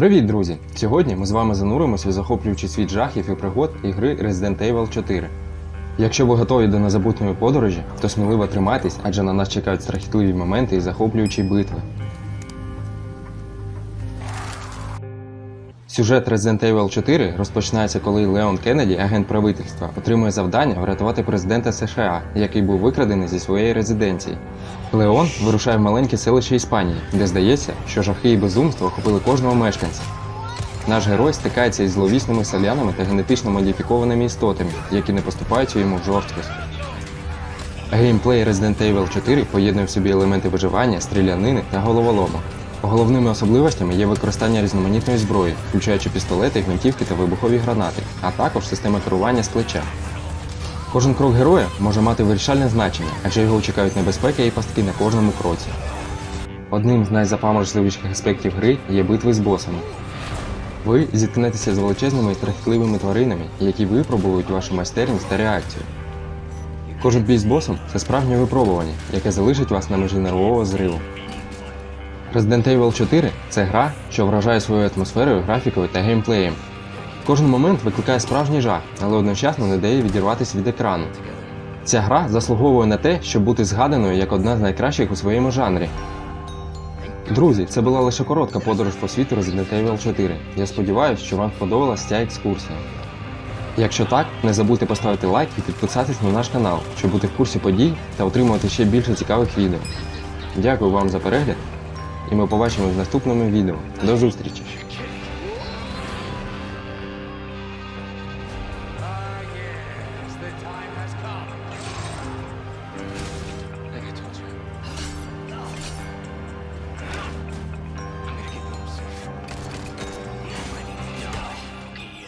Привіт, друзі! Сьогодні ми з вами зануримося у захоплюючий світ жахів і пригод ігри Resident Evil 4. Якщо ви готові до незабутньої подорожі, то сміливо тримайтесь, адже на нас чекають страхітливі моменти і захоплюючі битви. Сюжет Resident Evil 4 розпочинається, коли Леон Кеннеді, агент правительства, отримує завдання врятувати президента США, який був викрадений зі своєї резиденції. Леон вирушає в маленьке селище Іспанії, де здається, що жахи і безумство охопили кожного мешканця. Наш герой стикається із зловісними селянами та генетично модифікованими істотами, які не поступаються йому в жорсткості. Геймплей Resident Evil 4 поєднує в собі елементи виживання, стрілянини та головоломок. Головними особливостями є використання різноманітної зброї, включаючи пістолети, гвинтівки та вибухові гранати, а також система керування з плеча. Кожен крок героя може мати вирішальне значення, адже його чекають небезпеки і пастки на кожному кроці. Одним з найзапаморочливіших аспектів гри є битви з босами. Ви зіткнетеся з величезними і страхітливими тваринами, які випробують вашу майстерність та реакцію. Кожен бій з босом це справжнє випробування, яке залишить вас на межі нервового зриву. Resident Evil 4 це гра, що вражає своєю атмосферою, графікою та геймплеєм. Кожен момент викликає справжній жах, але одночасно не дає відірватися від екрану. Ця гра заслуговує на те, щоб бути згаданою як одна з найкращих у своєму жанрі. Друзі, це була лише коротка подорож по світу Resident Evil 4. Я сподіваюся, що вам сподобалась ця екскурсія. Якщо так, не забудьте поставити лайк і підписатись на наш канал, щоб бути в курсі подій та отримувати ще більше цікавих відео. Дякую вам за перегляд, і ми побачимось в наступному відео. До зустрічі!